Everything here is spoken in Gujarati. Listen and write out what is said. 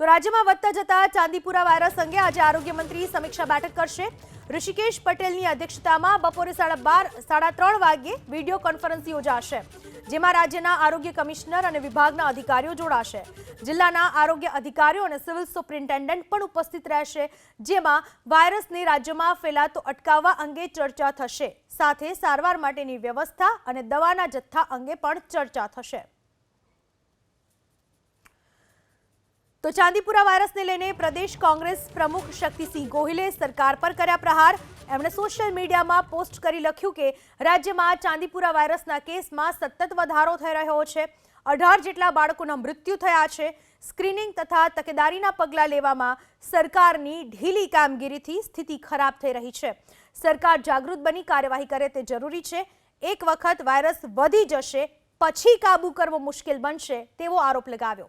તો રાજ્યમાં વધતા જતા ચાંદીપુરા વાયરસ અંગે આજે આરોગ્ય મંત્રી સમીક્ષા બેઠક કરશે. ઋષિકેશ પટેલની અધ્યક્ષતામાં બપોરે સાડા બાર, સાડા ત્રણ વાગ્યે વીડિયો કોન્ફરન્સ યોજાશે, જેમાં રાજ્યના આરોગ્ય કમિશનર અને વિભાગના અધિકારીઓ જોડાશે. જિલ્લાના આરોગ્ય અધિકારીઓ અને સિવિલ સુપ્રિન્ટેન્ડન્ટ પણ ઉપસ્થિત રહેશે, જેમાં વાયરસને રાજ્યમાં ફેલાતો અટકાવવા અંગે ચર્ચા થશે. સાથે સારવાર માટેની વ્યવસ્થા અને દવાના જથ્થા અંગે પણ ચર્ચા થશે. તો ચાંદીપુરા વાયરસને લઈને પ્રદેશ કોંગ્રેસ પ્રમુખ શક્તિસિંહ ગોહિલે સરકાર પર કર્યા પ્રહાર. એમણે સોશિયલ મીડિયામાં પોસ્ટ કરી લખ્યું કે, રાજ્યમાં ચાંદીપુરા વાયરસના કેસમાં સતત વધારો થઈ રહ્યો છે. અઢાર જેટલા બાળકોના મૃત્યુ થયા છે. સ્ક્રીનિંગ તથા તકેદારીના પગલાં લેવામાં સરકારની ઢીલી કામગીરીથી સ્થિતિ ખરાબ થઈ રહી છે. સરકાર જાગૃત બની કાર્યવાહી કરે તે જરૂરી છે. એક વખત વાયરસ વધી જશે, પછી કાબૂ કરવો મુશ્કેલ બનશે, તેવો આરોપ લગાવ્યો.